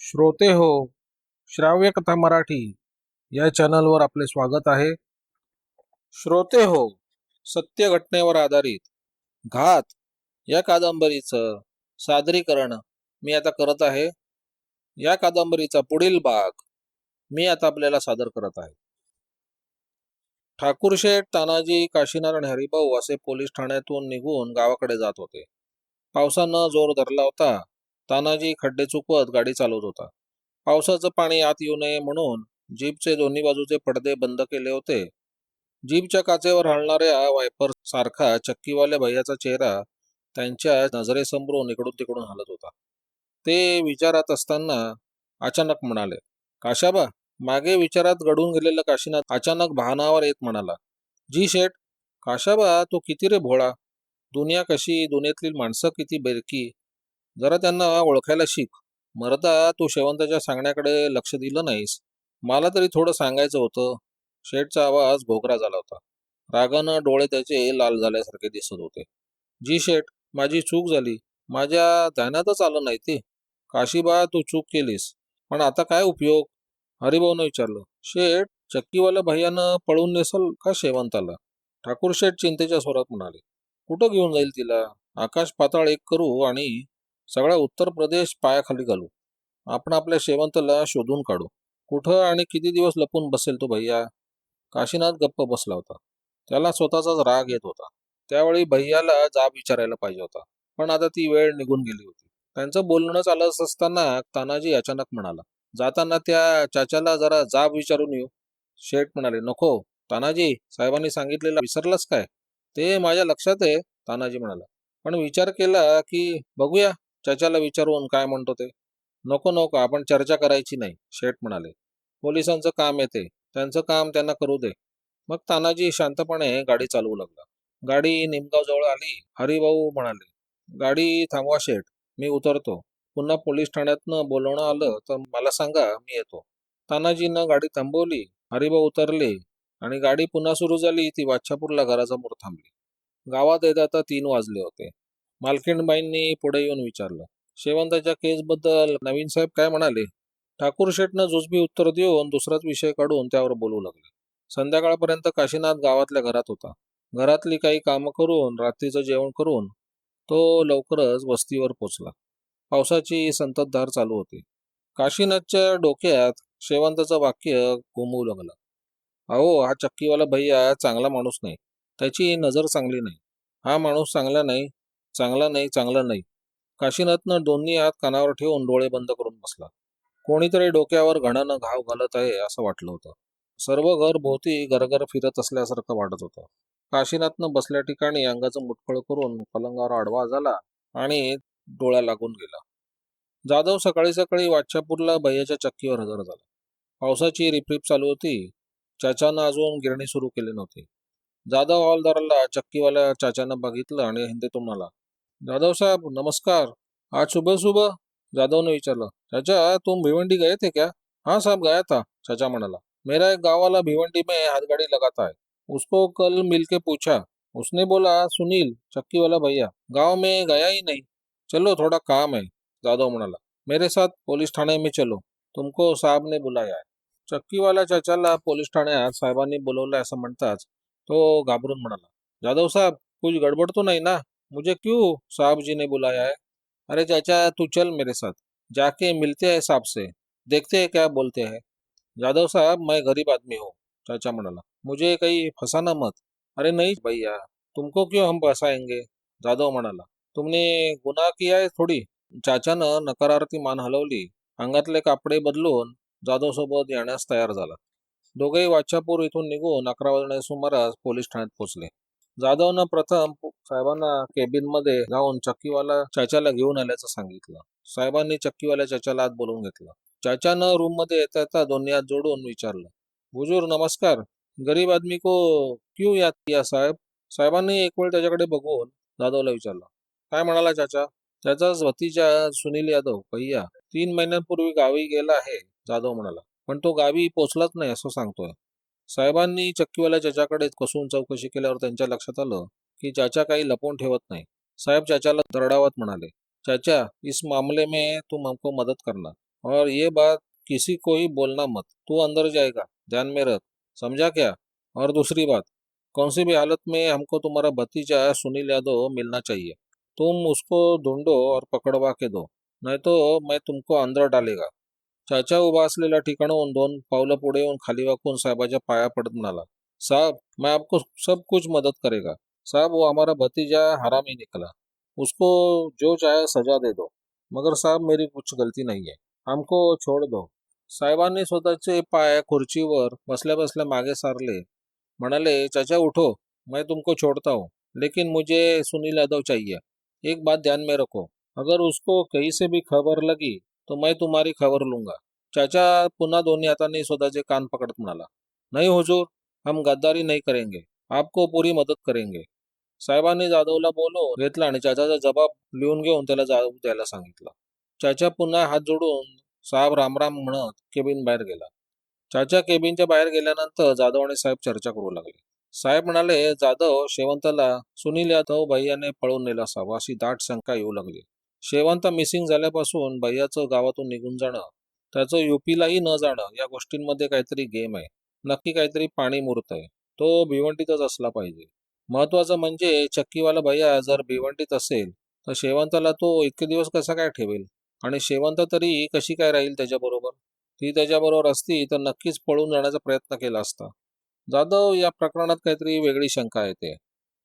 श्रोते हो श्राव्य कथा मराठी या चॅनलवर आपले स्वागत आहे. श्रोते हो सत्य घटनेवर आधारित घात या कादंबरीचं सादरीकरण मी आता करत आहे. या कादंबरीचा पुढील भाग मी आता आपल्याला सादर करत आहे. ठाकूरशेठ तानाजी काशीनाथ आणि हरिभाऊ असे पोलीस ठाण्यातून निघून गावाकडे जात होते. पावसानं जोर धरला होता. तानाजी खड्डे चुकवत गाडी चालवत होता. पावसाचं पाणी आत येऊ नये म्हणून जीपचे दोन्ही बाजूचे पडदे बंद केले होते. जीपच्या काचेवर हलणाऱ्या वायपर सारखा चक्कीवाल्या भैयाचा चेहरा त्यांच्या नजरेसमोरून इकडून तिकडून हलत होता. ते विचारात असताना अचानक म्हणाले काशाबा मागे विचारात घडून गेलेला काशीनाथ अचानक भानावर येत म्हणाला. जी शेठ काशाबा तो किती रे भोळा? दुनिया कशी दुनियेतली माणसं किती बेरकी जरा त्यांना ओळखायला शिक. मरदा तू शेवंताच्या सांगण्याकडे लक्ष दिलं नाहीस. मला तरी थोडं सांगायचं होतं. शेठचा आवाज घोकरा झाला होता. रागानं डोळे त्याचे लाल झाल्यासारखे दिसत होते. जी शेठ माझी चूक झाली. माझ्या ध्यानातच आलं नाही ते. काशीबा तू चूक केलीस. पण आता काय उपयोग? हरिभाऊनं विचारलं. शेठ चक्कीवाल्या भैयानं पळून नेसल का शेवंताला? ठाकूर शेठ चिंतेच्या स्वरात म्हणाले. कुठं घेऊन जाईल तिला? आकाश पाताळ एक करू आणि सगळा उत्तर प्रदेश पायाखाली घालू. आपण आपल्या शेवंतला शोधून काढू. कुठं आणि किती दिवस लपून बसेल तो भैया? काशीनाथ गप्प बसला होता. त्याला स्वतःचाच राग येत होता. त्यावेळी भैयाला जाब विचारायला पाहिजे होता. पण आता ती वेळ निघून गेली होती. त्यांचं बोलणं चालत असताना तानाजी अचानक म्हणाला जाताना त्या चाच्याला जरा जाब विचारून येऊ. शेठ म्हणाले नको. तानाजी साहेबांनी सांगितलेलं विसरलंच काय? ते माझ्या लक्षात आहे तानाजी म्हणाला. पण विचार केला की बघूया. चचाला विचारून काय म्हणतो ते? नको नको आपण चर्चा करायची नाही शेठ म्हणाले. पोलिसांचं काम येते त्यांचं काम त्यांना करू दे. मग तानाजी शांतपणे गाडी चालवू लागला. गाडी निमगाव जवळ आली. हरिभाऊ म्हणाले गाडी थांबवा शेठ मी उतरतो. पुन्हा पोलीस ठाण्यातनं बोलवणं आलं तर मला सांगा मी येतो. तानाजीनं गाडी थांबवली. हरिभाऊ उतरले आणि गाडी पुन्हा सुरू झाली. ती वाच्छापूरला घरासमोर थांबली. गावात येत आता तीन वाजले होते. मालखिंडबाईंनी पुढे येऊन विचारलं शेवंताच्या केसबद्दल नवीन साहेब काय म्हणाले? ठाकूर शेठनं जुजबी उत्तर देऊन दुसराच विषय काढून त्यावर बोलू लागले. संध्याकाळपर्यंत काशीनाथ गावातल्या घरात होता. घरातली काही कामं करून रात्रीचं जेवण करून तो लवकरच वस्तीवर पोचला. पावसाची संततधार चालू होती. काशीनाथच्या डोक्यात शेवंताचं वाक्य घुमवू लागलं. अहो हा चक्कीवाला भैया चांगला माणूस नाही. त्याची नजर चांगली नाही. हा माणूस चांगला नाही चांगला नाही चांगला नाही. काशीनाथनं दोन्ही हात कानावर ठेवून डोळे बंद करून बसला. कोणीतरी डोक्यावर घणानं घाव घालत आहे असं वाटलं होतं. सर्व घर भोवती गरगर फिरत असल्यासारखं वाटत होतं. काशीनाथनं बसल्या ठिकाणी अंगाचं मुटकळ करून पलंगावर आडवा झाला आणि डोळ्या लागून गेला. जाधव सकाळी सकाळी वाच्छापूरला भैयाच्या चक्कीवर हजर झाला. पावसाची रिपरिप चालू होती. चाचानं अजून गिरणी सुरू केली नव्हती. जाधव हवालदाराला चक्कीवाल्या चाचानं बघितलं आणि हिंदीतून म्हणाला जाधव साहब, नमस्कार. आज सुबह सुबह जाधव ने विचारलं, चाचा, तुम भिवंडी गए थे क्या? हाँ साहब, गया था, चाचा म्हणाला. मेरा एक गाँव वाला भिवंडी में हाथगाड़ी लगाता है. उसको कल मिल के पूछा. उसने बोला, सुनील, चक्की वाला भैया, गाँव में गया ही नहीं. चलो, थोड़ा काम है. जाधव म्हणाला. मेरे साथ पुलिस थाने में चलो. तुमको साहब ने बुलाया है. चक्कीवाल्या चाचाला पोलीस ठाण्यात साहेबांनी बोलवलं असं म्हणताच तो घाबरून म्हणाला. जाधव साहब, कुछ गडबड तो नहीं ना? मुझे क्यों साहब जी ने बुलाया है? अरे चाचा तू चल मेरे साथ। जाके मिलते हैं साहब से। देखते हैं क्या बोलते हैं। जाधव साहब मैं गरीब आदमी हूँ चाचा म्हणाला मुझे कहीं फंसाना मत। अरे नहीं भैया तुमको क्यों हम फंसाएंगे? जाधव म्हणाला तुमने गुन्हा किया है थोडी? चाचानं नकारार्थी मान हलवली। अंगातले कापडे बदलून जाधव सोबत येण्यास तयार झाला। दोघेही वाच्छापूर इथून निघून अकरा वाजण्याच्या सुमारास पोलीस ठाण्यात पोहोचले. जाधवनं प्रथम साहेबांना केबिनमध्ये जाऊन चक्कीवाला चाच्याला घेऊन आल्याचं सांगितलं. साहेबांनी चक्कीवाल्या चाच्याला आत बोलवून घेतलं. चाच्यानं रूममध्ये येता येता दोन्ही हात जोडून विचारलं हुजूर नमस्कार. गरीब आदमी को क्यू याद किया साहेब? साहेबांनी एक वेळ त्याच्याकडे बघून जाधवला विचारलं काय म्हणाला चाचा? त्याचाच भतीजा सुनील यादव पहिया तीन महिन्यांपूर्वी गावी गेला आहे जाधव म्हणाला. पण तो गावी पोचलाच नाही असं सांगतोय. साहेबांनी चक्कीवाल्या चाच्याकडे कसून चौकशी केल्यावर त्यांच्या लक्षात आलं की चाचा काही लपवून ठेवत नाही. साहेब चाचाला दरडावत म्हणाले, चाचा, इस मामले में तुम हमको मदद करना और ये बात किसी को ही बोलना मत. तू अंदर जाएगा, ध्यान में रख. समझा क्या? और दूसरी बात कौन सी भी हालत में हमको तुम्हारा भतीजा सुनील यादव मिलना चाहिए. तुम उसको ढूंढो और पकड़वा के दो, नहीं तो मैं तुमको अंदर डालेगा. चाचा उभा असलेल्या ठिकाणाहून दोन पावलं पुढे येऊन खाली वाकून साहेबाच्या पाया पडत म्हणाला साहब मैं आपको सब कुछ मदद करेगा. साहब वो हमारा भतीजा हरामी निकला. उसको जो चाहे सजा दे दो. मगर साहब मेरी कुछ गलती नहीं है. हमको छोड़ दो. साहेबांनी स्वतःचे पाय खुर्चीवर बसल्या बसल्या मागे सारले. म्हणाले चाचा उठो. मैं तुमको छोड़ता हूँ. लेकिन मुझे सुनील यादव चाहिए. एक बात ध्यान में रखो. अगर उसको कहीं से भी खबर लगी तो मैं तुम्हारी खबर लूंगा। चाचा पुन्हा दोन्ही हातांनी स्वतःचे कान पकडत म्हणाला नाही हुजूर हम गद्दारी नहीं करेंगे आपको पूरी मदत करेंगे. साहेबांनी जाधवला बोलो घेतला आणि चाचाचा जबाब लिहून घेऊन त्याला जाऊ द्यायला सांगितलं. चाचा पुन्हा हात जोडून साहेब रामराम म्हणत केबिन बाहेर गेला. चाचा केबिनच्या बाहेर गेल्यानंतर जाधव आणि साहेब चर्चा करू लागले. साहेब म्हणाले जाधव शेवंताला सुनील यादव भैयाने पळून नेला असावा अशी दाट शंका येऊ लागली. शेवंत मिसिंग झाल्यापासून भैयाचं गावातून निघून जाणं त्याचं युपीलाही न जाणं या गोष्टींमध्ये काहीतरी गेम आहे. नक्की काहीतरी पाणी मुरत आहे तो भिवंडीतच असला पाहिजे. महत्वाचं म्हणजे चक्कीवाला भैया जर भिवंडीत असेल तर शेवंताला तो इतके दिवस कसा काय ठेवेल? आणि शेवंत तरी कशी काय राहील त्याच्याबरोबर? ती त्याच्याबरोबर असती तर नक्कीच पळून जाण्याचा प्रयत्न केला असता. जाधव या प्रकरणात काहीतरी वेगळी शंका येते.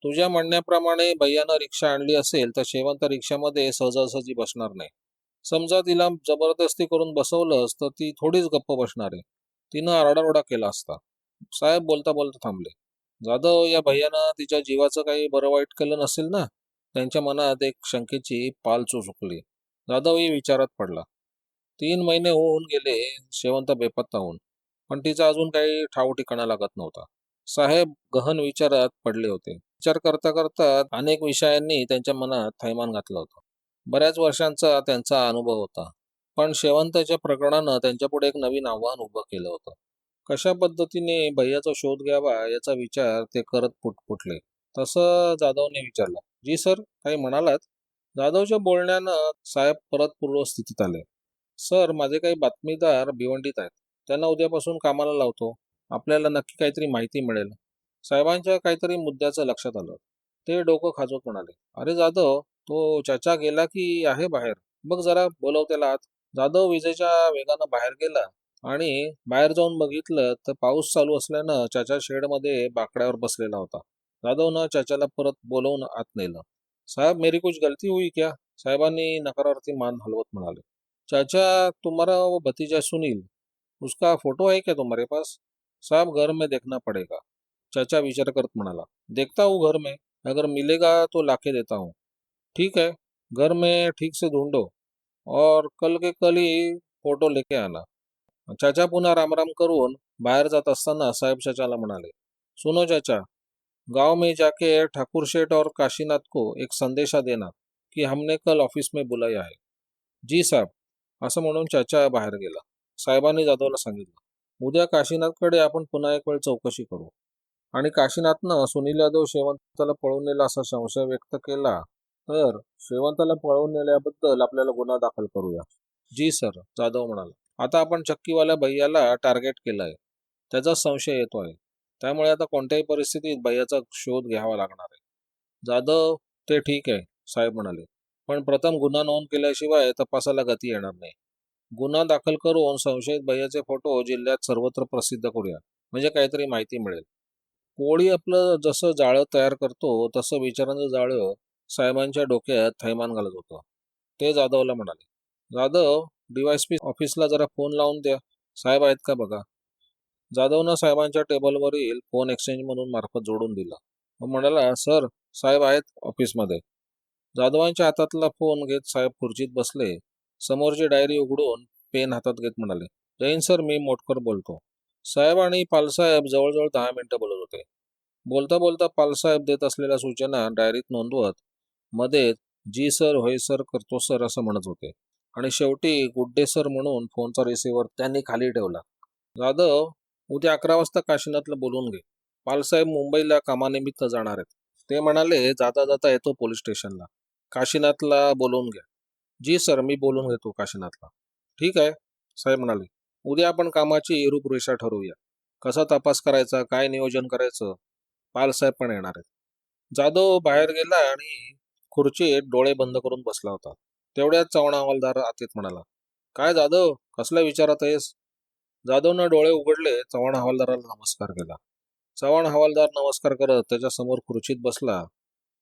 तुझ्या म्हणण्याप्रमाणे भैयानं रिक्षा आणली असेल तर शेवंत रिक्षामध्ये सहजासहजी बसणार नाही. समजा तिला जबरदस्ती करून बसवलंस तर ती थोडीच गप्प बसणार आहे. तिनं आरडाओरडा केला असता. साहेब बोलता बोलता थांबले. जाधव या भैयानं तिच्या जीवाचं काही बरं वाईट केलं नसेल ना? त्यांच्या मनात एक शंकेची पाल चुकली जाधवही विचारात पडला. तीन महिने होऊन गेले शेवंत बेपत्ता होऊन. पण तिचा अजून काही ठाव ठिकाणा लागत नव्हता. साहेब गहन विचारात पडले होते. विचार करता करता अनेक विषयांनी त्यांच्या मनात थैमान घातलं होतं. बऱ्याच वर्षांचा त्यांचा अनुभव होता. पण शेवंताच्या प्रकरणानं त्यांच्यापुढे एक नवीन आव्हान उभं केलं होतं. कशा पद्धतीने भैयाचा शोध घ्यावा याचा विचार ते करत पुटपुटले तसं जाधवने विचारलं. जी सर काही म्हणालात? जाधवच्या बोलण्यानं साहेब परत पूर्वस्थितीत आले. सर माझे काही बातमीदार भिवंडीत आहेत. त्यांना उद्यापासून कामाला लावतो. आपल्याला नक्की काहीतरी माहिती मिळेल. साहेबांच्या काहीतरी मुद्द्याचं लक्षात आलं. ते डोकं खाजवत म्हणाले अरे जाधव तो चाचा गेला की आहे बाहेर? बघ जरा बोलव त्याला आत. जाधव विजेच्या वेगानं बाहेर गेला आणि बाहेर जाऊन बघितलं तर पाऊस चालू असल्यानं चाचा शेडमध्ये बाकड्यावर बसलेला होता. जाधवनं चाचाला परत बोलवून आत नेलं. साहेब मेरी कुछ गलती हुई क्या? साहेबांनी नकारार्थी मान हलवत म्हणाले चाचा तुम्हारा वो भतीजा सुनील. उसका फोटो है क्या तुम्हारे पास? साहब घर में देखना पड़ेगा। चाचा विचार करत म्हणाला देखता हूँ घर में अगर मिलेगा तो लाके देता हूँ। ठीक है घर में ठीक से ढूंढो। और कल के कल ही फोटो लेके आना चाचा पुन्हा रामराम करून बाहेर जात असताना साहेब चाचाला म्हणाले सुनो चाचा गांव में जाके ठाकुर शेठ और काशीनाथ को एक संदेशा देना की हमने कल ऑफिस में बुलाया है जी साहब असं म्हणून चाचा बाहेर गेला. साहेबांनी जाधवला सांगितलं. उद्या काशीनाथकडे आपण पुन्हा एक वेळ चौकशी करू. आणि काशीनाथनं सुनील यादव शेवंताला पळून नेला असा संशय व्यक्त केला तर शेवंताला पळवून नेल्याबद्दल आपल्याला गुन्हा दाखल करूया. जी सर जाधव म्हणाला. आता आपण चक्कीवाल्या भैयाला टार्गेट केलंय. त्याचा संशय येतोय. त्यामुळे आता कोणत्याही परिस्थितीत भैयाचा शोध घ्यावा लागणार आहे. जाधव ते ठीक आहे साहेब म्हणाले. पण प्रथम गुन्हा नोंद केल्याशिवाय तपासाला गती येणार नाही. गुन्हा दाखल करून संशयित भैयाचे फोटो जिल्ह्यात सर्वत्र प्रसिद्ध करूया. म्हणजे काहीतरी माहिती मिळेल. कोळी आपलं जसं जाळं तयार करतो तसं विचारांचं जाळं साहेबांच्या डोक्यात थैमान घालत होतं. ते जाधवला म्हणाले जाधव डीवायसपी ऑफिसला जरा फोन लावून द्या. साहेब आहेत का बघा? जाधवनं साहेबांच्या टेबलवरील फोन एक्सचेंज म्हणून मार्फत जोडून दिला. व म्हणाला सर साहेब आहेत ऑफिसमध्ये जाधवांच्या हातातला फोन घेत साहेब खुर्चीत बसले. समोरची डायरी उघडून पेन हातात घेत म्हणाले जैन सर मी मोटकर बोलतो. साहेब आणि पालसाहेब जवळजवळ दहा मिनिटं बोलत होते. बोलता बोलता पालसाहेब देत असलेल्या सूचना डायरीत नोंदवत मध्ये जी सर होय सर करतो सर असं म्हणत होते. आणि शेवटी गुड डे सर म्हणून फोनचा रिसिव्हर त्यांनी खाली ठेवला. जाधव उद्या अकरा वाजता काशीनाथला बोलून घे. पालसाहेब मुंबईला कामानिमित्त जाणार आहेत. ते म्हणाले जाता जाता येतो पोलीस स्टेशनला. काशीनाथला बोलवून घ्या. जी सर मी बोलून घेतो काशीनाथला. ठीक आहे साहेब म्हणाले. उद्या आपण कामाची रूपरेषा ठरवूया. कसा तपास करायचा काय नियोजन करायचं? पालसाहेब पण येणार आहेत. जाधव बाहेर गेला आणि खुर्चीत डोळे बंद करून बसला होता. तेवढ्याच चव्हाण हवालदार आतीत म्हणाला काय जाधव कसल्या विचारात आहेस जाधवनं डोळे उघडले चव्हाण हवालदाराला नमस्कार केला. चव्हाण हवालदार नमस्कार करत त्याच्यासमोर खुर्चीत बसला.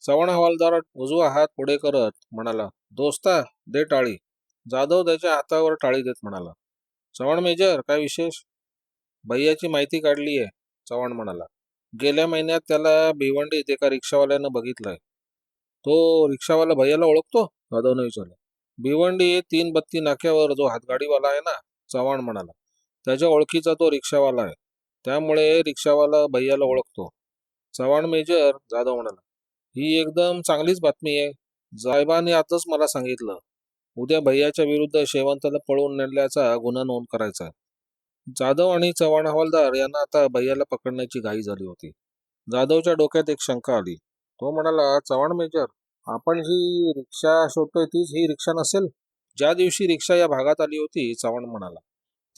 चव्हाण हवालदार उजवा हात पुढे करत म्हणाला दोस्ता दे टाळी. जाधव त्याच्या हातावर टाळी देत म्हणाला. चव्हाण मेजर काय विशेष? भैयाची माहिती काढली आहे चव्हाण म्हणाला. गेल्या महिन्यात त्याला भिवंडीत एका रिक्षावाल्यानं बघितलंय. तो रिक्षावाला भैयाला ओळखतो? जाधवनं विचारलं. भिवंडी तीन बत्ती नाक्यावर जो हातगाडीवाला आहे ना चव्हाण म्हणाला. त्याच्या ओळखीचा तो रिक्षावाला आहे. त्यामुळे रिक्षावाला भैयाला ओळखतो. चव्हाण मेजर जाधव म्हणाला. ही एकदम चांगलीच बातमी आहे. जायबाने आताच मला सांगितलं. उद्या भैयाच्या विरुद्ध शेवंताला पळवून नेल्याचा गुन्हा नोंद करायचा. आहे जाधव आणि चव्हाण हवालदार यांना आता भैयाला पकडण्याची घाई झाली होती. जाधवच्या डोक्यात एक शंका आली. तो म्हणाला चव्हाण मेजर आपण ही रिक्षा शोधतोय तीच ही रिक्षा नसेल? ज्या दिवशी रिक्षा या भागात आली होती चव्हाण म्हणाला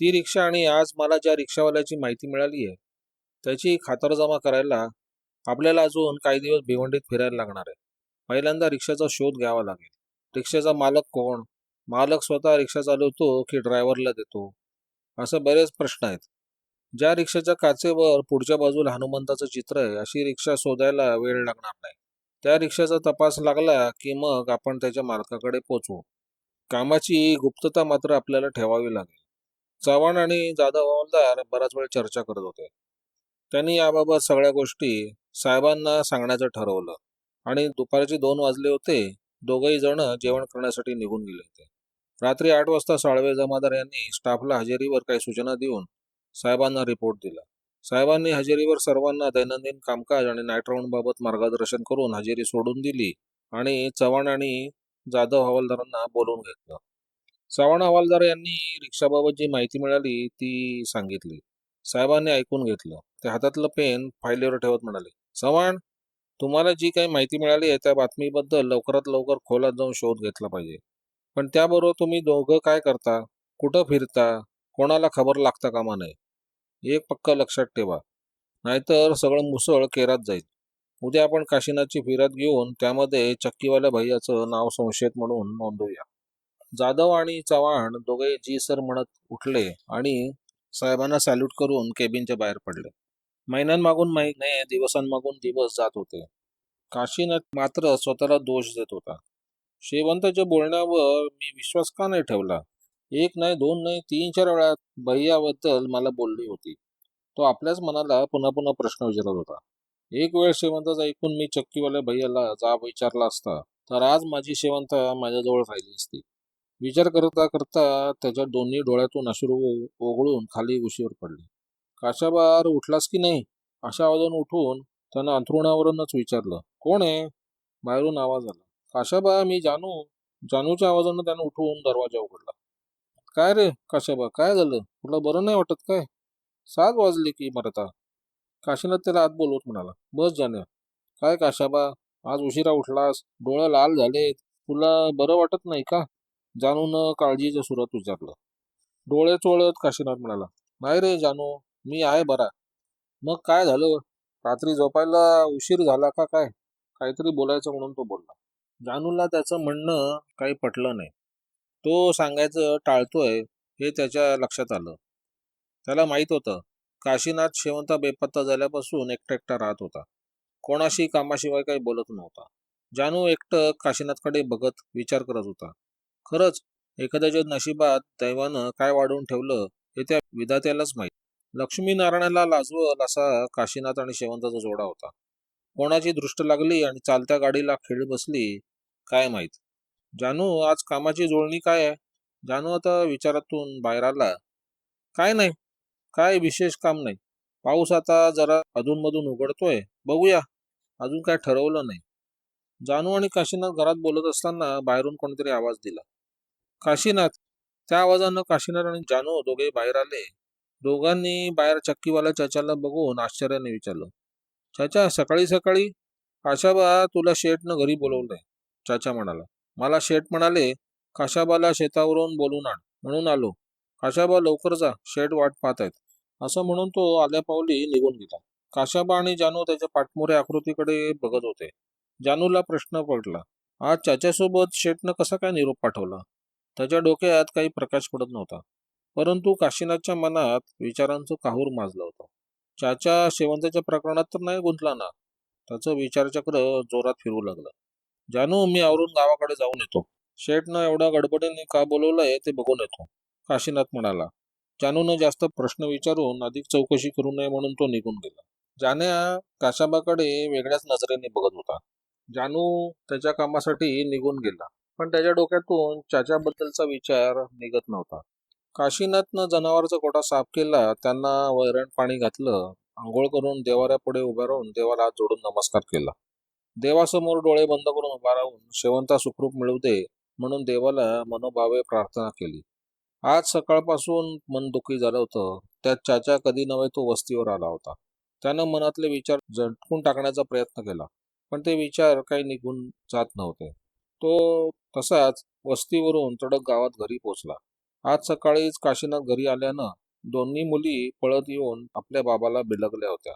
ती रिक्षा आणि आज मला ज्या रिक्षावाल्याची माहिती मिळाली आहे त्याची खातरजमा करायला आपल्याला अजून काही दिवस भिवंडीत फिरायला लागणार आहे. पहिल्यांदा रिक्षाचा शोध घ्यावा लागेल. रिक्षाचा मालक कोण? मालक स्वतः रिक्षा चालवतो की ड्रायव्हरला देतो? असे बरेच प्रश्न आहेत. ज्या रिक्षाच्या काचेवर पुढच्या बाजूला हनुमंताचं चित्र आहे अशी रिक्षा शोधायला वेळ लागणार नाही. त्या रिक्षाचा तपास लागला की मग आपण त्याच्या मालकाकडे पोचवू कामाची गुप्तता मात्र आपल्याला ठेवावी लागेल. चव्हाण आणि जाधव हवालदार बराच वेळ चर्चा करत होते. त्यांनी याबाबत सगळ्या गोष्टी साहेबांना सांगण्याचं ठरवलं. आणि दुपारचे दोन वाजले होते दोघही जण जेवण करण्यासाठी निघून गेले होते. रात्री आठ वाजता साळवे जमादार यांनी स्टाफला हजेरीवर काही सूचना देऊन साहेबांना रिपोर्ट दिला. साहेबांनी हजेरीवर सर्वांना दैनंदिन कामकाज आणि नाईट राऊंड बाबत मार्गदर्शन करून हजेरी सोडून दिली आणि चव्हाण आणि जाधव हवालदारांना बोलवून घेतलं. चव्हाण हवालदार यांनी रिक्षाबाबत जी माहिती मिळाली ती सांगितली. साहेबांनी ऐकून घेतलं. ते हातातलं पेन फायलीवर ठेवत म्हणाले चव्हाण तुम्हाला जी काही माहिती मिळाली आहे त्या बातमीबद्दल लवकरात लवकर खोलात जाऊन शोध घेतला पाहिजे. पण त्याबरोबर तुम्ही दोघं काय करता? कुठं फिरता? कोणाला खबर लागता कामा नये? एक पक्क लक्षात ठेवा. नाहीतर सगळं मुसळ केरात जाईल. उद्या आपण काशीनाथची फिरत घेऊन त्यामध्ये चक्कीवाल्या भैयाचं नाव संशयित म्हणून नोंदवूया. जाधव आणि चव्हाण दोघे जी सर म्हणत उठले आणि साहेबांना सॅल्यूट करून केबिनच्या बाहेर पडले. महिन्यांमागून महिने दिवसांमागून दिवस जात होते. काशीनाथ मात्र स्वतःला दोष देत होता. शेवंताच्या बोलण्यावर मी विश्वास का नाही ठेवला? एक नाही दोन नाही तीन चार वेळा भैयाबद्दल मला बोलली होती. तो आपल्याच मनाला पुन्हा पुन्हा प्रश्न विचारत होता. एक वेळ शेवंताचा ऐकून मी चक्कीवाल्या भैयाला जाब विचारला असता तर आज माझी शेवंता माझ्याजवळ राहिली असती. विचार करता करता त्याच्या दोन्ही डोळ्यातून अश्रू ओघळून खाली उशीवर पडले. काशाबार उठलास की नाही? अशा आवाजानं उठून त्यानं अंथरुणावरूनच विचारलं कोण आहे? बाहेरून आवाज आला काशाबा मी जानू. जानूच्या आवाजानं त्यानं उठून दरवाजा उघडला. काय रे काशाबा काय झालं? तुला बरं नाही वाटत काय? सात वाजले की मरता काशीनाथ त्याला आत बोलवत म्हणाला बस जाण्या. काय काशाबा आज उशिरा उठलास? डोळे लाल झालेत. तुला बरं वाटत नाही का? जानून काळजीच्या सुरात विचारलं. डोळे चोळत काशीनाथ म्हणाला नाही रे जानू मी आहे बरा. मग काय झालं? रात्री झोपायला उशीर झाला का काय? काहीतरी बोलायचं म्हणून तो बोलला. जानूला त्याचं म्हणणं काही पटलं नाही. तो सांगायचं टाळतोय हे त्याच्या लक्षात आलं. त्याला माहीत होतं काशीनाथ शेवंता बेपत्ता झाल्यापासून एकटा एकटा राहत होता. कोणाशी कामाशिवाय काही बोलत नव्हता. जानू एकटं काशीनाथकडे बघत विचार करत होता. खरंच एखाद्याच्या नशिबात दैवानं काय वाढवून ठेवलं हे त्या विधात्यालाच माहीत लक्ष्मीनारायणाला लाजवल असा काशीनाथ आणि शेवंताचा जोडा होता. कोणाची दृष्ट लागली आणि चालत्या गाडीला खेळ बसली काय माहीत? जानू आज कामाची जुळणी काय आहे? जानू आता विचारातून बाहेर आला. काय नाही काय विशेष काम नाही. पाऊस आता जरा अधूनमधून उघडतोय. बघूया. अजून काय ठरवलं नाही. जानू आणि काशीनाथ घरात बोलत असताना बाहेरून कोणतरी आवाज दिला. काशीनाथ त्या आवाजानं काशीनाथ आणि जानू दोघे बाहेर आले. दोघांनी बाहेर चक्कीवाला चाचाला बघून आश्चर्याने विचारलं चाचा सकाळी सकाळी? काशाबा तुला शेठनं घरी बोलवलंय चाचा म्हणाला मला शेठ म्हणाले काशाबाला शेतावरून बोलून आण म्हणून आलो. काशाबा लवकर जा शेठ वाट पाहत आहेत. असं म्हणून तो आल्या पावली निघून गेला. काशाबा आणि जानू त्याच्या पाठमोऱ्या आकृतीकडे बघत होते. जानूला प्रश्न पडला आज चाच्यासोबत शेठनं कसा काय निरोप पाठवला? त्याच्या डोक्यात काही प्रकाश पडत नव्हता. परंतु काशीनाथच्या मनात विचारांचं काहूर माजलं होतं. चाचा शेवंताच्या प्रकरणात तर नाही गुंतला ना? त्याचं विचारचक्र जोरात फिरू लागलं. जानू मी आवरून गावाकडे जाऊन येतो. शेठनं एवढ्या गडबडीने का बोलवलंय ते बघून येतो काशीनाथ म्हणाला. जानूनं जास्त प्रश्न विचारून अधिक चौकशी करू नये म्हणून तो निघून गेला. जाण्या काशाबाकडे वेगळ्याच नजरेने बघत होता. जानू त्याच्या कामासाठी निघून गेला पण त्याच्या डोक्यातून चाच्याबद्दलचा विचार निघत नव्हता. काशीनाथनं जनावरचा कोटा साफ केला त्यांना वैरण पाणी घातलं आंघोळ करून देवाऱ्यापुढे उभा राहून देवाला हात जोडून नमस्कार केला. देवासमोर डोळे बंद करून उभा राहून शेवंता सुखरूप मिळू दे म्हणून देवाला मनोभावे प्रार्थना केली. आज सकाळपासून मन दुखी झालं होतं. त्यात चाचा कधी नव्हे तो वस्तीवर आला होता. त्यानं मनातले विचार झटकून टाकण्याचा प्रयत्न केला पण ते विचार काही निघून जात नव्हते. तो तसाच वस्तीवरून तडक गावात घरी पोचला आज सकाळीच काशीनाथ घरी आल्यानं दोन्ही मुली पळत येऊन आपल्या बाबाला बिलगल्या होत्या.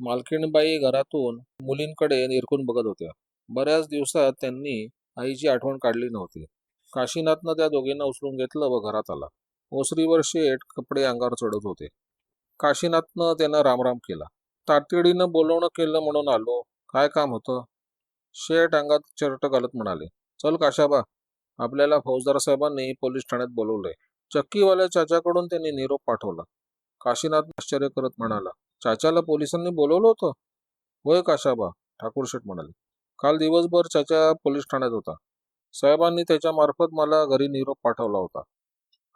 मालकिणबाई घरातून मुलींकडे निरखून बघत होत्या. बऱ्याच दिवसात त्यांनी आईची आठवण काढली नव्हती. काशीनाथनं त्या दोघींना उचलून घेतलं व घरात आला. ओसरीवर शेठ कपडे अंगावर चढत होते. काशीनाथनं त्यांना रामराम केला. तातडीनं बोलवणं केलं म्हणून आलो. काय काम होतं? शेठ अंगात चरट घालत म्हणाले चल काशाबा आपल्याला फौजदार साहेबांनी पोलीस ठाण्यात बोलवलंय. चक्कीवाल्या चाच्याकडून त्यांनी निरोप पाठवला. काशीनाथ आश्चर्य करत म्हणाला चाच्याला पोलिसांनी बोलवलं होतं? होय काशाबा ठाकूर शेठ म्हणाले. काल दिवसभर चाचा पोलीस ठाण्यात होता. साहेबांनी त्याच्यामार्फत मला घरी निरोप पाठवला होता.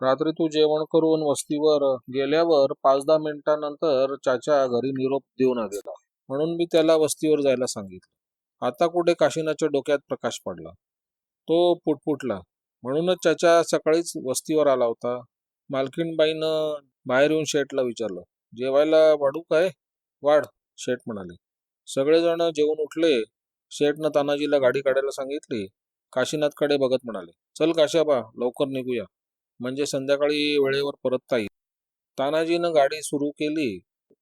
रात्री तू जेवण करून वस्तीवर गेल्यावर पाच दहा मिनिटांनंतर चाचा घरी निरोप देऊन आलेला म्हणून मी त्याला वस्तीवर जायला सांगितलं. आता कुठे काशीनाथच्या डोक्यात प्रकाश पडला. तो पुटपुटला म्हणूनच चाचा सकाळीच वस्तीवर आला होता. मालकीणबाईनं बाहेर येऊन शेठला विचारलं जेवायला वाढू काय? वाढ शेठ म्हणाले. सगळेजण जेवून उठले. शेठनं तानाजीला गाडी काढायला सांगितली. काशीनाथकडे बघत म्हणाले चल काशाबा लवकर निघूया. म्हणजे संध्याकाळी वेळेवर परतता येईल. तानाजीनं गाडी सुरू केली.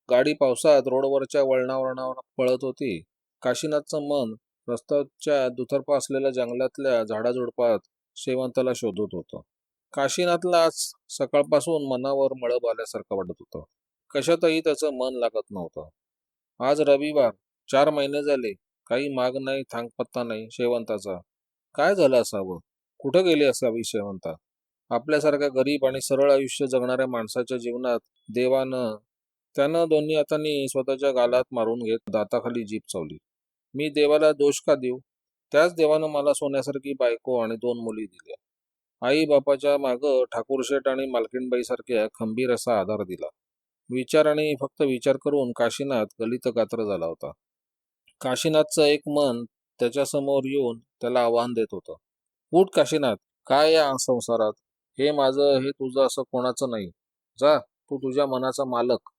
गाडी पावसात रोडवरच्या वळणावळणावर पळत होती. काशीनाथचं मन रस्त्याच्या दुतर्फा असलेल्या जंगलातल्या झाडाझुडपात शेवंताला शोधत होतं. काशीनाथला आज सकाळपासून मनावर मळब आल्यासारखं वाटत होतं. कशातही त्याचं मन लागत नव्हतं. आज रविवार चार महिने झाले. काही माग नाही थांगपत्ता नाही शेवंताचा. काय झालं असावं? कुठं गेली असावी शेवंता? आपल्यासारख्या गरीब आणि सरळ आयुष्य जगणाऱ्या माणसाच्या जीवनात देवानं त्यानं दोन्ही हातांनी स्वतःच्या गालात मारून घेत दाताखाली जीप चावली. मी देवाला दोष का देऊ? त्याच देवानं मला सोन्यासारखी बायको आणि दोन मुली दिल्या. आई बापाच्या मागं ठाकूरशेठ आणि मालकीणबाई सारख्या खंबीर असा आधार दिला. विचार आणि फक्त विचार करून काशीनाथ गलित गात्र झाला होता. काशीनाथचं एक मन त्याच्यासमोर येऊन त्याला आव्हान देत होतं. उठ काशीनाथ काय या संसारात? हे माझं हे तुझं असं कोणाचं नाही. जा तू तुझ्या मनाचा मालक.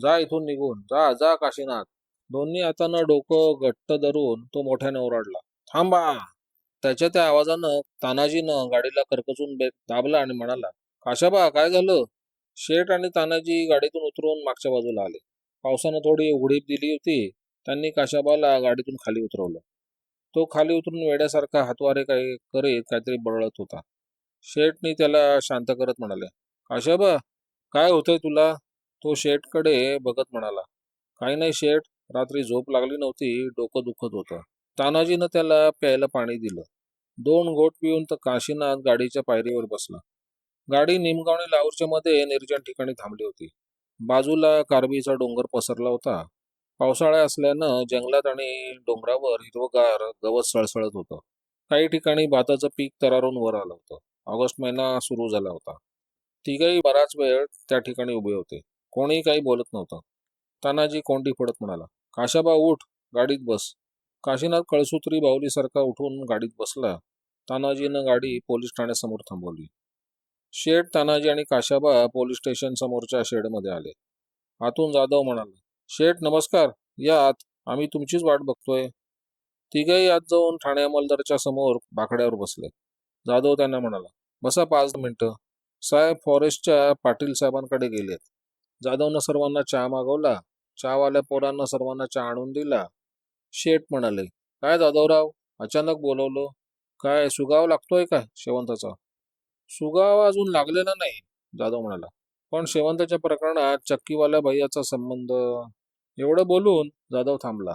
जा इथून निघून. जा जा काशीनाथ. दोन्ही हातानं डोकं घट्ट धरून तो मोठ्याने ओरडला. थांबा. त्याच्या त्या आवाजानं तानाजीनं गाडीला करकचून बे- दाबला आणि म्हणाला काशाबा काय झालं? शेठ आणि तानाजी गाडीतून उतरून मागच्या बाजूला आले. पावसानं थोडी उघडीप दिली होती. त्यांनी काशाबाला गाडीतून खाली उतरवलं. तो खाली उतरून वेड्यासारखा हातवारे काही करीत काहीतरी बळत होता. शेठनी त्याला शांत करत म्हणाले काशाबा काय होतंय तुला? तो शेठकडे बघत म्हणाला काही नाही शेठ रात्री झोप लागली नव्हती डोकं दुखत होतं. तानाजीनं त्याला प्यायला पाणी दिलं. दोन गोट पिऊन तर काशीनाथ गाडीच्या पायरीवर बसला. गाडी निमगावणी लाहूरच्या मध्ये निर्जन ठिकाणी थांबली होती. बाजूला कारबीचा डोंगर पसरला होता. पावसाळा असल्यानं जंगलात आणि डोंगरावर हिरवगार गवत सळसळत होतं. काही ठिकाणी भाताचं पीक तरारून वर आलं होतं. ऑगस्ट महिना सुरू झाला होता. तिघही बराच वेळ त्या ठिकाणी उभे होते. कोणी काही बोलत नव्हतं. तानाजी कोंडी पडत म्हणाला काशाबा उठ गाडीत बस. काशीनाथ कळसूत्री बाहुलीसारखा उठून गाडीत बसला. तानाजीनं गाडी पोलीस ठाण्यासमोर थांबवली. शेठ तानाजी आणि काशाबा पोलीस स्टेशन समोरच्या शेडमध्ये आले. आतून जाधव म्हणाला शेठ नमस्कार. या आत. आम्ही तुमचीच वाट बघतोय. तिघही आत जाऊन ठाणे अंमलदारच्या समोर बाकड्यावर बसले. जाधव त्यांना म्हणाला बसा पाच मिनिटं. साहेब फॉरेस्टच्या पाटील साहेबांकडे गेलेत. जाधवनं सर्वांना चहा मागवला. चहावाल्या पोरांना सर्वांना चहा आणून दिला. शेठ म्हणाले काय जाधवराव अचानक बोलवलं. काय सुगाव लागतोय काय शेवंताचा? सुगाव अजून लागलेला नाही जाधव म्हणाला. पण शेवंताच्या प्रकरणात चक्कीवाल्या भैयाचा संबंध एवढं बोलून जाधव थांबला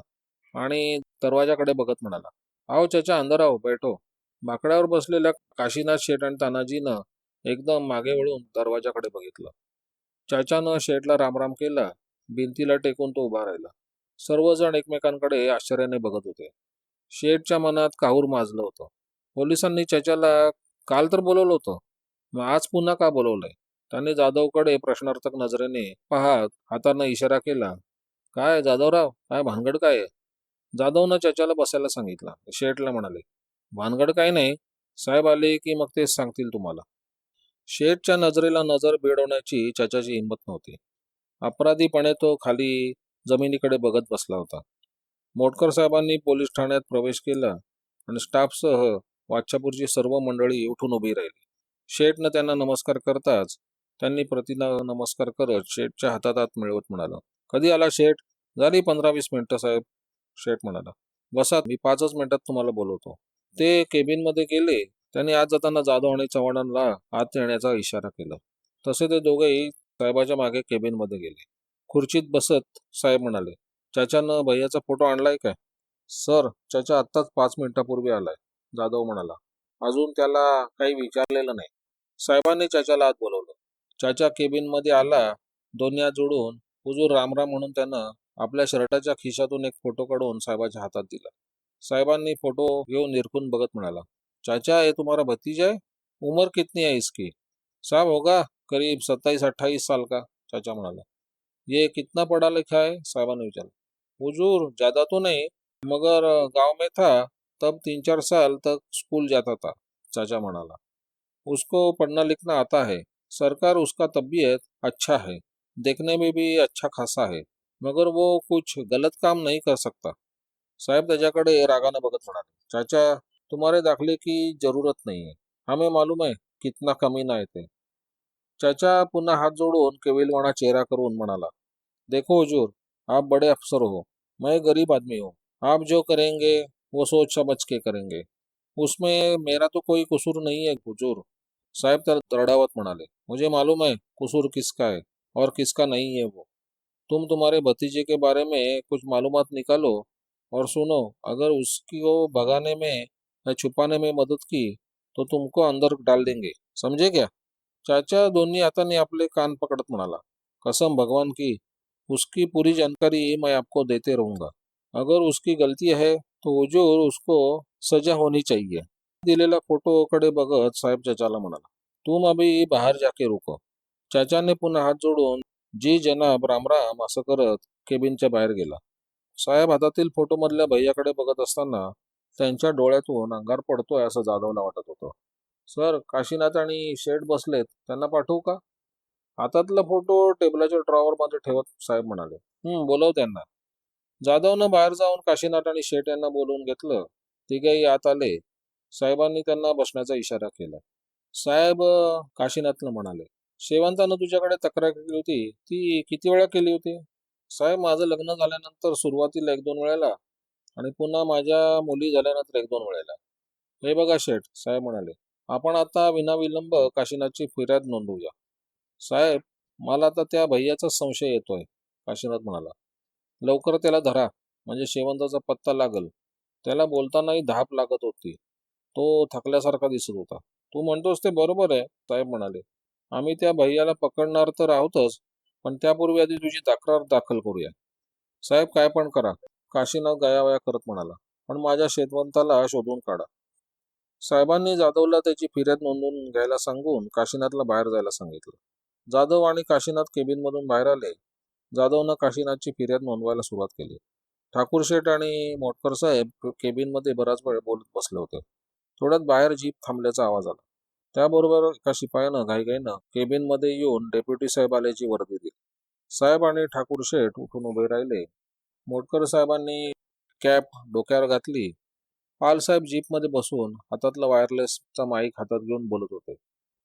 आणि दरवाजाकडे बघत म्हणाला. आहो चाचा अंदर बैठो. बाकड्यावर बसलेल्या काशीनाथ शेठ आणि तानाजीनं एकदम मागे वळून दरवाजाकडे बघितलं. चाचानं शेठला रामराम केला भिंतीला टेकून तो उभा राहिला. सर्वजण एकमेकांकडे आश्चर्याने बघत होते. शेठच्या मनात काहूर माजलं होतं. पोलिसांनी चचाला काल तर बोलवलं होतं. मग आज पुन्हा का बोलवलंय? त्याने जाधवकडे प्रश्नार्थक नजरेने पाहत हातानं इशारा केला. काय जाधवराव? काय भानगड काय आहे? जाधवनं चचाला बसायला सांगितलं. शेठला म्हणाले भानगड काय नाही. साहेब आले की मग तेच सांगतील तुम्हाला. शेठच्या नजरेला नजर भिडवण्याची चचाची हिंमत नव्हती. अपराधीपणे तो खाली जमिनीकडे बघत बसला होता. मोटकर साहेबांनी पोलीस ठाण्यात प्रवेश केला आणि स्टाफसह वाच्छापूरची सर्व मंडळी उठून उभी राहिली. शेठनं त्यांना नमस्कार करताच त्यांनी प्रतिना नमस्कार करत शेठच्या हातात हात मिळवत म्हणाला कधी आला शेठ? झाली पंधरा वीस मिनिटं साहेब शेठ म्हणाला. बसा मी पाचच मिनिटात तुम्हाला बोलवतो. ते केबिनमध्ये गेले. त्यांनी आज जाताना जाधव आणि चव्हाणांना आत येण्याचा इशारा केला. तसे ते दोघेही साहेबाच्या मागे केबिनमध्ये गेले. खुर्चीत बसत साहेब म्हणाले चाचानं भैयाचा फोटो आणलाय काय? सर चाचा आत्ताच पाच मिनिटापूर्वी आलाय जाधव म्हणाला. अजून त्याला काही विचारलेलं नाही. साहेबांनी चाचाला आत बोलवलं. चाचा केबिनमध्ये आला दोन्ही हात जोडून हुजूर रामराम म्हणून त्यानं आपल्या शर्टाच्या खिशातून एक फोटो काढून साहेबाच्या हातात दिला. साहेबांनी फोटो घेऊन निरखून बघत म्हणाला चाचा हे तुम्हारा भतीजा आहे? उमर कितनी है इसकी? साहब होगा करीब सत्ताईस अट्ठाईस साल का? चाचा म्हणाला. ये कितना पढ़ा लिखा है? साहबाने विचारा हुजूर ज़्यादा तो नहीं, मगर गाँव में था, तब तीन चार साल तक स्कूल जाता था, चाचा मनाला उसको पढ़ना लिखना आता है, सरकार उसका तबीयत अच्छा है, देखने में भी अच्छा खासा है, मगर वो कुछ गलत काम नहीं कर सकता। साहेब त्याच्याकडे रागानं बघत म्हणाले चाचा, तुम्हारे दाखले की ज़रूरत नहीं है, हमें मालूम है कितना कमीना है ते चाचा पुन्हा हात जोडून केविलवाणा चेहरा करून म्हणाला, देखो हुजूर, आप बड़े अफसर हो, मैं गरीब आदमी हूँ, आप जो करेंगे, वो सोच समझ के करेंगे। उसमें मेरा तो कोई कसूर नहीं है हुजूर, साहेब त्याला दरडावत म्हणाले, मुझे मालूम है कसूर किसका है और किसका नहीं है वो। तुम तुम्हारे भतीजे के बारे में कुछ मालूम निकालो और सुनो, अगर उसकी उसको भगाने में या छुपाने में मदद की तो तुमको अंदर डाल देंगे। समझे क्या? चाचा दोन्ही हाताने आपले कान पकडत म्हणाला कसम भगवान की उसकी पूरी जानकारी मैं आपको देते रहूंगा. अगर उसकी गलती है तो हुजूर उसको सजा होनी चाहिए. दिलेला फोटोकडे बघत साहेब चाचाला म्हणाला तुम अभी बाहेर जाके रुको. चाचाने पुन्हा हात जोडून जी जनाब रामराम असं करत केबिनच्या बाहेर गेला. साहेब हातातील फोटो मधल्या भैयाकडे बघत असताना त्यांच्या डोळ्यातून अंगार पडतोय असं जाधवला वाटत होतं. सर काशीनाथ आणि शेठ बसलेत. त्यांना पाठवू का? हातातला फोटो टेबलाच्या ड्रॉवर मध्ये ठेवत साहेब म्हणाले. हम्म बोलव त्यांना. जाधवनं बाहेर जाऊन काशीनाथ आणि शेठ यांना बोलवून घेतलं. तिघेही आत आले. साहेबांनी त्यांना बसण्याचा इशारा केला. साहेब काशीनाथनं काशीनाथला म्हणाले शेवंतानं तुझ्याकडे तक्रार केली होती. ती किती वेळा केली होती? साहेब माझं लग्न झाल्यानंतर सुरुवातीला एक दोन वेळेला आणि पुन्हा माझ्या मुली झाल्यानंतर एक दोन वेळेला. हे बघा शेठ साहेब म्हणाले. आपण आता विनाविलंब काशीनाथची फिर्याद नोंदवूया. साहेब मला आता त्या भैयाचा संशय येतोय काशीनाथ म्हणाला. लवकर त्याला धरा म्हणजे शेवंताचा पत्ता लागल. त्याला बोलतानाही धाप लागत होती. तो थकल्यासारखा दिसत होता. तू म्हणतोस ते बरोबर आहे साहेब म्हणाले. आम्ही त्या भैयाला पकडणार तर आहोतच पण त्यापूर्वी आधी तुझी तक्रार दाखल करूया. साहेब काय पण करा काशीनाथ गयावया करत म्हणाला. पण माझ्या शेतवंताला शोधून काढा. साहेबांनी जाधवला त्याची फिर्याद नोंदवून घ्यायला सांगून काशीनाथला बाहेर जायला सांगितलं. जाधव आणि काशीनाथ केबिनमधून बाहेर आले. जाधवनं काशीनाथची फिर्याद नोंदवायला सुरुवात केली. ठाकूर शेठ आणि मोटकर साहेब केबिनमध्ये बराच वेळ बोलत बसले होते. थोड्यात बाहेर जीप थांबल्याचा आवाज आला. त्याबरोबर एका शिपायानं घाईघाईनं केबिनमध्ये येऊन डेप्युटी साहेब आल्याची वर्दी दिली. साहेब आणि ठाकूर शेठ उठून उभे राहिले. मोटकर साहेबांनी कॅप डोक्यावर घातली. पालसाहेब जीपमध्ये बसून हातातला वायरलेसचा माईक हातात घेऊन बोलत होते.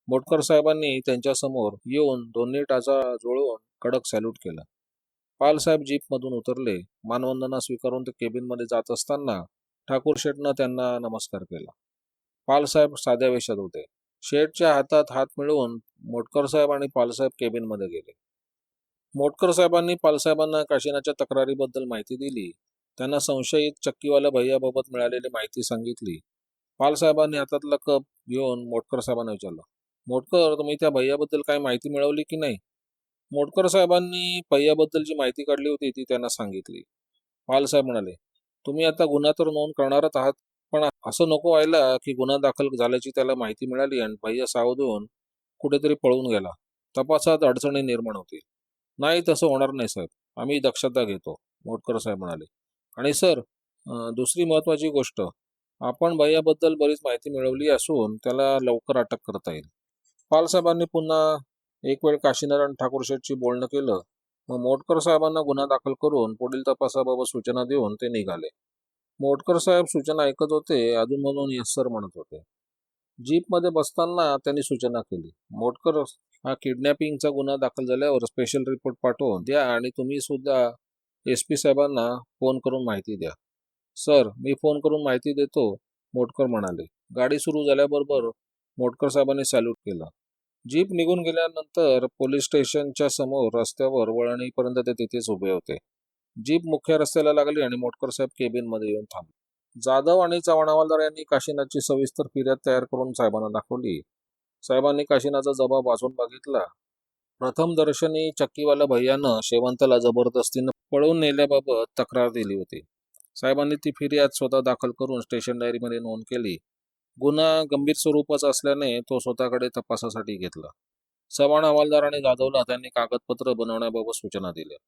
मोटकर साहेबांनी त्यांच्यासमोर येऊन दोन्ही टाचा जुळवून कडक सॅल्यूट केला. पालसाहेब जीपमधून उतरले मानवंदना स्वीकारून ते केबिनमध्ये जात असताना ठाकूर शेठनं त्यांना नमस्कार केला. पालसाहेब साध्या वेशात होते. शेठच्या हातात हात मिळवून मोटकर साहेब आणि पालसाहेब केबिनमध्ये गेले. मोटकर साहेबांनी पालसाहेबांना काशिनाच्या तक्रारीबद्दल माहिती दिली. त्यांना संशयित चक्कीवाल्या भैयाबाबत मिळालेली माहिती सांगितली. पालसाहेबांनी हातातला कप घेऊन मोटकर साहेबांना विचारलं मोटकर तुम्ही त्या भैयाबद्दल काही माहिती मिळवली की नाही? मोटकर साहेबांनी भैयाबद्दल जी माहिती काढली होती ती त्यांना सांगितली. पालसाहेब म्हणाले तुम्ही आता गुन्हा तर नोंद करणारच आहात पण असं नको व्हायला की गुन्हा दाखल झाल्याची त्याला माहिती मिळाली आणि भैया सावध होऊन कुठेतरी पळून गेला. तपासात अडचणी निर्माण होतील. नाही तसं होणार नाही साहेब. आम्ही दक्षता घेतो मोटकर साहेब म्हणाले. आणि सर दुसरी महत्त्वाची गोष्ट आपण भैयाबद्दल बरीच माहिती मिळवली असून त्याला लवकर अटक करता येईल. पालसाहेबांनी पुन्हा एक वेळ काशीनारायण ठाकूर शेठची बोलणं केलं मग मोटकर साहेबांना गुन्हा दाखल करून पुढील तपासाबाबत सूचना देऊन ते निघाले. मोटकर साहेब सूचना ऐकत होते अधूनमधून यस सर म्हणत होते. जीपमध्ये बसताना त्यांनी सूचना केली. मोटकर हा किडनॅपिंगचा गुन्हा दाखल झाल्यावर स्पेशल रिपोर्ट पाठवून द्या आणि तुम्ही सुद्धा एस पी साहेबांना फोन करून माहिती द्या. सर मी फोन करून माहिती देतो मोटकर म्हणाले. गाडी सुरू झाल्याबरोबर मोटकर साहेबांनी सॅल्यूट केला. जीप निघून गेल्यानंतर पोलीस स्टेशनच्या समोर रस्त्यावर वळणीपर्यंत ते तिथेच उभे होते. जीप मुख्य रस्त्याला लागली आणि मोटकर साहेब केबिनमध्ये येऊन थांबले. जाधव आणि चव्हाणवालदार यांनी काशीनाथची सविस्तर फिर्याद तयार करून साहेबांना दाखवली. साहेबांनी काशीनाथचा जबाब वाचून बघितला. प्रथम दर्शनी चक्कीवाला भैयानं शेवंतला जबरदस्तीनं पळवून नेल्याबाबत तक्रार दिली होती. साहेबांनी ती फिर्याद स्वतः दाखल करून स्टेशन डायरीमध्ये नोंद केली. गुन्हा गंभीर स्वरूपाचा असल्याने तो स्वतःकडे तपासासाठी घेतला. चव्हाण हवालदार आणि जाधवला त्यांनी कागदपत्र बनवण्याबाबत सूचना दिल्या.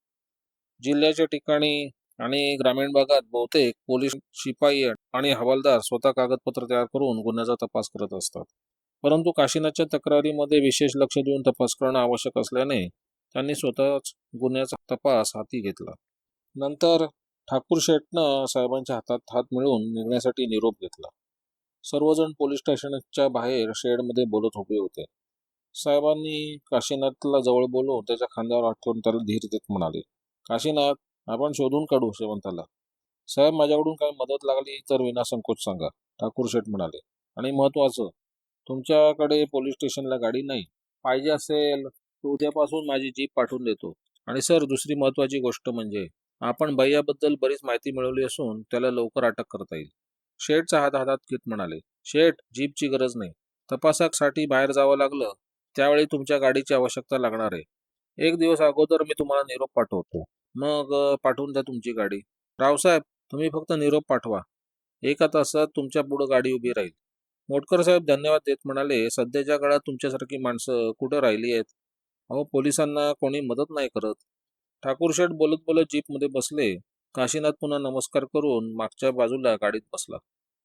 जिल्ह्याच्या ठिकाणी आणि ग्रामीण भागात बहुतेक पोलीस शिपाई आणि हवालदार स्वतः कागदपत्र तयार करून गुन्ह्याचा तपास करत असतात. परंतु काशीनाथच्या तक्रारीमध्ये विशेष लक्ष देऊन तपास करणं आवश्यक असल्याने त्यांनी स्वतःच गुन्ह्याचा तपास हाती घेतला. नंतर ठाकूर शेटनं साहेबांच्या हातात हात मिळवून निघण्यासाठी निरोप घेतला. सर्वजण पोलीस स्टेशनच्या बाहेर शेडमध्ये बोलत उभे होते. साहेबांनी काशीनाथला जवळ बोलून त्याच्या खांद्यावर आठवून त्याला धीर देत म्हणाले काशीनाथ आपण शोधून काढू शेवंताला साहेब माझ्याकडून काही मदत लागली तर विनासंकोच सांगा ठाकूर शेठ म्हणाले. आणि महत्वाचं तुमच्याकडे पोलीस स्टेशनला गाडी नाही. पाहिजे असेल तर उद्यापासून माझी जीप पाठवून देतो. आणि सर दुसरी महत्वाची गोष्ट म्हणजे आपण भैयाबद्दल बरीच माहिती मिळवली असून त्याला लवकर अटक करता येईल. शेठचा हात हातात किट म्हणाले शेठ जीपची गरज नाही. तपासासाठी बाहेर जावं लागलं त्यावेळी तुमच्या गाडीची आवश्यकता लागणार आहे. एक दिवस अगोदर मी तुम्हाला निरोप पाठवतो. मग पाठवून द्या तुमची गाडी. रावसाहेब तुम्ही फक्त निरोप पाठवा. एका तासात तुमच्या पुढं गाडी उभी राहील. मोटकर साहेब धन्यवाद देत म्हणाले सध्याच्या काळात तुमच्यासारखी माणसं कुठं राहिली आहेत? अहो पोलिसांना कोणी मदत नाही करत. ठाकूर शेठ बोलत बोलत जीपमध्ये बसले. काशीनाथ पुन्हा नमस्कार करून मागच्या बाजूला गाडीत बसला.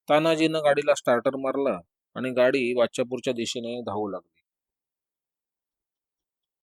तानाजीनं गाडीला स्टार्टर मारला आणि गाडी वाच्यापूरच्या दिशेने धावू लागली.